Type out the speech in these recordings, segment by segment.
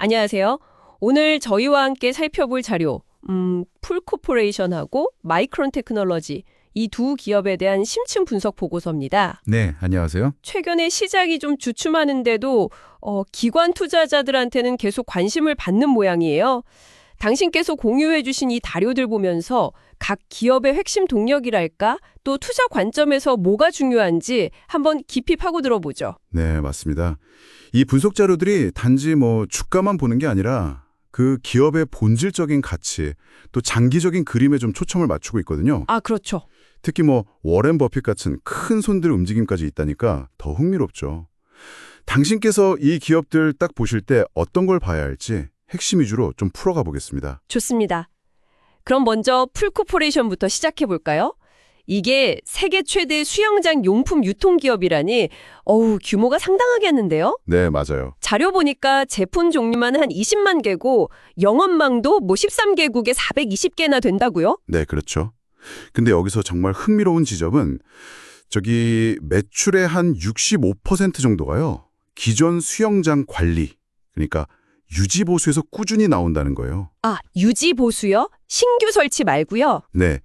안녕하세요. 오늘 저희와 함께 살펴볼 자료, 음, 풀코퍼레이션하고 마이크론 테크놀로지 이 두 기업에 대한 심층 분석 보고서입니다. 네, 안녕하세요. 최근에 시작이 좀 주춤하는데도 어, 기관 투자자들한테는 계속 관심을 받는 모양이에요. 당신께서 공유해 주신 이 자료들 보면서 각 기업의 핵심 동력이랄까 또 투자 관점에서 뭐가 중요한지 한번 깊이 파고 들어보죠. 네, 맞습니다. 이 분석 자료들이 단지 뭐 주가만 보는 게 아니라 그 기업의 본질적인 가치, 또 장기적인 그림에 좀 초점을 맞추고 있거든요. 아, 그렇죠. 특히 뭐 워렌 버핏 같은 큰 손들 움직임까지 있다니까 더 흥미롭죠. 당신께서 이 기업들 딱 보실 때 어떤 걸 봐야 할지 핵심 위주로 좀 풀어가 보겠습니다. 좋습니다. 그럼 먼저 풀코퍼레이션부터 시작해 볼까요? 이게 세계 최대 수영장 용품 유통기업이라니 어우 규모가 상당하겠는데요? 네, 맞아요. 자료 보니까 제품 종류만 한 20만 개고 영업망도 뭐 13개국에 420개나 된다고요? 네, 그렇죠. 근데 여기서 정말 흥미로운 지점은 저기 매출의 한 65% 정도가요. 기존 수영장 관리, 그러니까 유지 보수에서 꾸준히 나온다는 거예요. 아, 유지 보수요? 신규 설치 말고요. 네.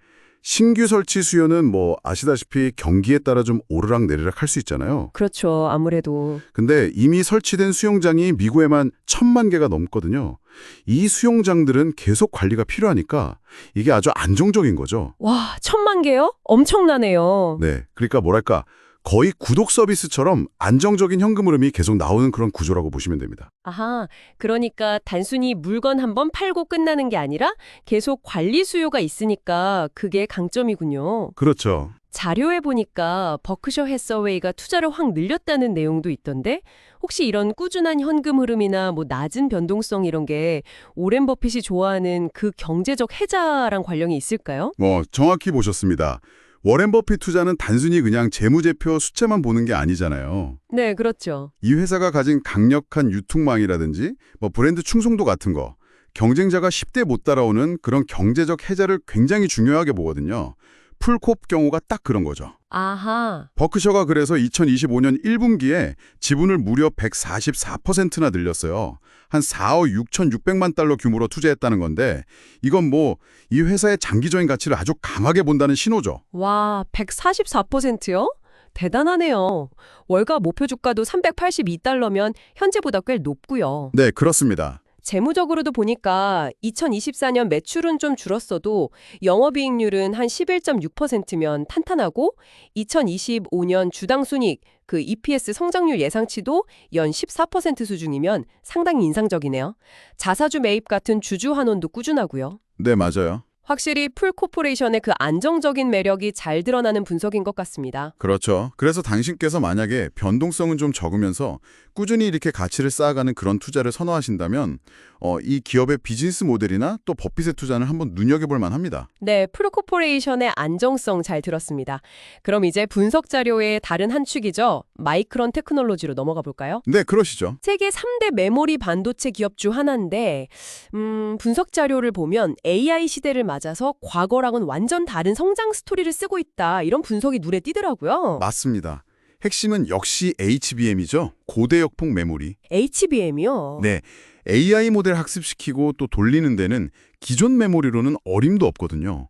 신규 설치 수요는 뭐 아시다시피 경기에 따라 좀 오르락내리락 할 수 있잖아요. 그렇죠. 아무래도 근데 이미 설치된 수영장이 미국에만 천만 개가 넘거든요. 이 수영장들은 계속 관리가 필요하니까 이게 아주 안정적인 거죠. 와, 천만 개요? 엄청나네요. 네. 그러니까 뭐랄까 거의 구독 서비스처럼 안정적인 현금 흐름이 계속 나오는 그런 구조라고 보시면 됩니다. 아하, 그러니까 단순히 물건 한번 팔고 끝나는 게 아니라 계속 관리 수요가 있으니까 그게 강점이군요. 그렇죠. 자료에 보니까 버크셔 해서웨이가 투자를 확 늘렸다는 내용도 있던데 혹시 이런 꾸준한 현금 흐름이나 뭐 낮은 변동성 이런 게 오렌 버핏이 좋아하는 그 경제적 해자랑 관련이 있을까요? 뭐 정확히 보셨습니다. 워렌 버핏 투자는 단순히 그냥 재무제표 수채만 보는 게 아니잖아요. 네, 그렇죠. 이 회사가 가진 강력한 유통망이라든지 뭐 브랜드 충성도 같은 거 경쟁자가 10대 못 따라오는 그런 경제적 해자를 굉장히 중요하게 보거든요. 풀콥 경우가 딱 그런 거죠. 아하. 버크셔가 그래서 2025년 1분기에 지분을 무려 144%나 늘렸어요. 한 4억 6,600만 달러 규모로 투자했다는 건데 이건 뭐 이 회사의 장기적인 가치를 아주 강하게 본다는 신호죠. 와, 144%요? 대단하네요. 월가 목표 주가도 382달러면 현재보다 꽤 높고요. 네, 그렇습니다. 재무적으로도 보니까 2024년 매출은 좀 줄었어도 영업이익률은 한 11.6%면 탄탄하고 2025년 주당 순익 그 EPS 성장률 예상치도 연 14% 수준이면 상당히 인상적이네요. 자사주 매입 같은 주주 환원도 꾸준하고요. 네, 맞아요. 확실히 풀 코퍼레이션의 그 안정적인 매력이 잘 드러나는 분석인 것 같습니다. 그렇죠. 그래서 당신께서 만약에 변동성은 좀 적으면서 꾸준히 이렇게 가치를 쌓아가는 그런 투자를 선호하신다면 어, 이 기업의 비즈니스 모델이나 또 버핏의 투자는 한번 눈여겨볼 만합니다. 네, 풀 코퍼레이션의 안정성 잘 들었습니다. 그럼 이제 분석 자료의 다른 한 축이죠. 마이크론 테크놀로지로 넘어가 볼까요? 네, 그러시죠. 세계 3대 메모리 반도체 기업 중 하나인데 음, 분석 자료를 보면 AI 시대를 맞아서 과거랑은 완전 다른 성장 스토리를 쓰고 있다. 이런 분석이 눈에 띄더라고요. 맞습니다. 핵심은 역시 HBM이죠. 고대 역폭 메모리. HBM이요. 네. AI 모델 학습시키고 또 돌리는 데는 기존 메모리로는 어림도 없거든요.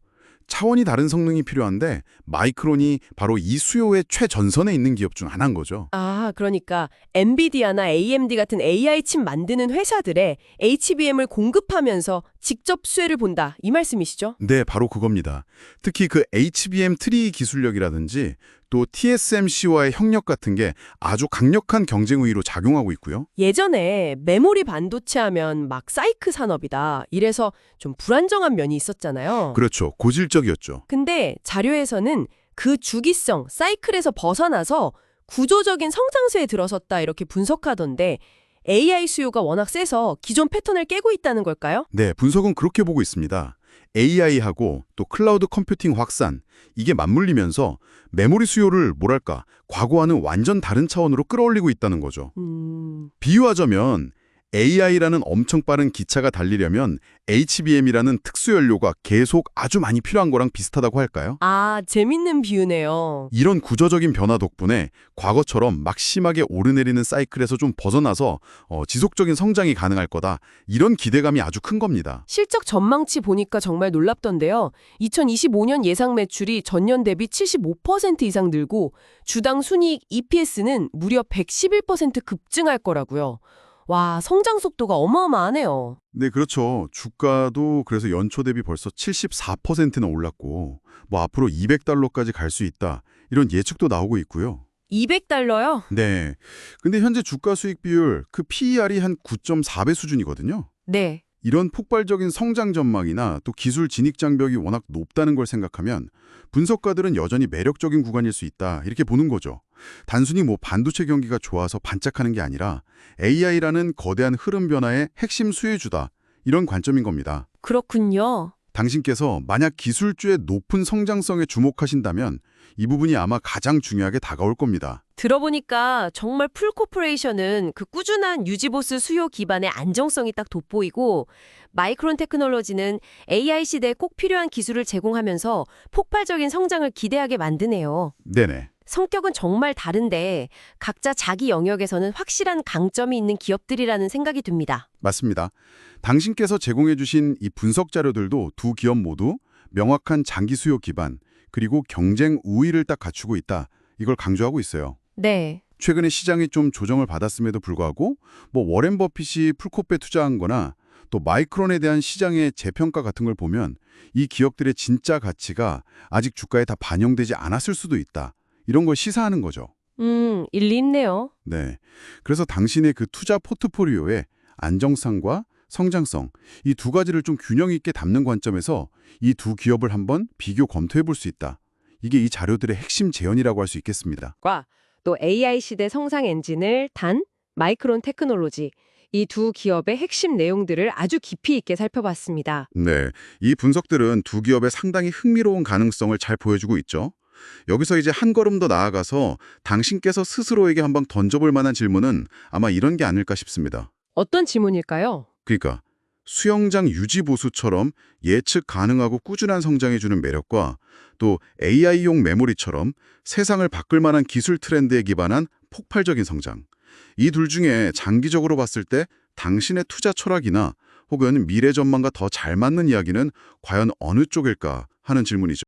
차원이 다른 성능이 필요한데 마이크론이 바로 이 수요의 최전선에 있는 기업 중 하나인 거죠. 아, 그러니까 엔비디아나 AMD 같은 AI 칩 만드는 회사들에 HBM을 공급하면서 직접 수혜를 본다. 이 말씀이시죠? 네, 바로 그겁니다. 특히 그 HBM 트리 기술력이라든지 또 TSMC와의 협력 같은 게 아주 강력한 경쟁 우위로 작용하고 있고요. 예전에 메모리 반도체 하면 막 사이크 산업이다. 이래서 좀 불안정한 면이 있었잖아요. 그렇죠. 고질적이었죠. 근데 자료에서는 그 주기성, 사이클에서 벗어나서 구조적인 성장세에 들어섰다 이렇게 분석하던데 AI 수요가 워낙 세서 기존 패턴을 깨고 있다는 걸까요? 네, 분석은 그렇게 보고 있습니다. AI하고 또 클라우드 컴퓨팅 확산, 이게 맞물리면서 메모리 수요를 뭐랄까, 과거와는 완전 다른 차원으로 끌어올리고 있다는 거죠. 음, 비유하자면 AI라는 엄청 빠른 기차가 달리려면 HBM이라는 특수 연료가 계속 아주 많이 필요한 거랑 비슷하다고 할까요? 아, 재밌는 비유네요. 이런 구조적인 변화 덕분에 과거처럼 막 심하게 오르내리는 사이클에서 좀 벗어나서 어, 지속적인 성장이 가능할 거다. 이런 기대감이 아주 큰 겁니다. 실적 전망치 보니까 정말 놀랍던데요. 2025년 예상 매출이 전년 대비 75% 이상 늘고 주당 순이익 EPS는 무려 111% 급증할 거라고요. 와, 성장 속도가 어마어마하네요. 네, 그렇죠. 주가도 그래서 연초 대비 벌써 74%나 올랐고 뭐 앞으로 200달러까지 갈 수 있다. 이런 예측도 나오고 있고요. 200달러요? 네. 근데 현재 주가 수익 비율 그 PER이 한 9.4배 수준이거든요. 네. 이런 폭발적인 성장 전망이나 또 기술 진입 장벽이 워낙 높다는 걸 생각하면 분석가들은 여전히 매력적인 구간일 수 있다 이렇게 보는 거죠. 단순히 뭐 반도체 경기가 좋아서 반짝하는 게 아니라 AI라는 거대한 흐름 변화의 핵심 수혜주다 이런 관점인 겁니다. 그렇군요. 당신께서 만약 기술주의 높은 성장성에 주목하신다면 이 부분이 아마 가장 중요하게 다가올 겁니다. 들어보니까 정말 풀코퍼레이션은 그 꾸준한 유지보수 수요 기반의 안정성이 딱 돋보이고 마이크론 테크놀로지는 AI 시대에 꼭 필요한 기술을 제공하면서 폭발적인 성장을 기대하게 만드네요. 네네. 성격은 정말 다른데 각자 자기 영역에서는 확실한 강점이 있는 기업들이라는 생각이 듭니다. 맞습니다. 당신께서 제공해 주신 이 분석 자료들도 두 기업 모두 명확한 장기 수요 기반 그리고 경쟁 우위를 딱 갖추고 있다. 이걸 강조하고 있어요. 네. 최근에 시장이 좀 조정을 받았음에도 불구하고 뭐 워렌 버핏이 풀코페 투자한 거나 또 마이크론에 대한 시장의 재평가 같은 걸 보면 이 기업들의 진짜 가치가 아직 주가에 다 반영되지 않았을 수도 있다. 이런 걸 시사하는 거죠. 음, 일리 있네요. 네. 그래서 당신의 그 투자 포트폴리오에 안정성과 성장성 이 두 가지를 좀 균형 있게 담는 관점에서 이 두 기업을 한번 비교 검토해 볼 수 있다. 이게 이 자료들의 핵심 재현이라고 할 수 있겠습니다. 과 또 AI 시대 성장 엔진을 단 마이크론 테크놀로지 이 두 기업의 핵심 내용들을 아주 깊이 있게 살펴봤습니다. 네. 이 분석들은 두 기업의 상당히 흥미로운 가능성을 잘 보여주고 있죠. 여기서 이제 한 걸음 더 나아가서 당신께서 스스로에게 한번 던져볼 만한 질문은 아마 이런 게 아닐까 싶습니다. 어떤 질문일까요? 그러니까 수영장 유지 보수처럼 예측 가능하고 꾸준한 성장해주는 매력과 또 AI용 메모리처럼 세상을 바꿀 만한 기술 트렌드에 기반한 폭발적인 성장. 이 둘 중에 장기적으로 봤을 때 당신의 투자 철학이나 혹은 미래 전망과 더 잘 맞는 이야기는 과연 어느 쪽일까 하는 질문이죠.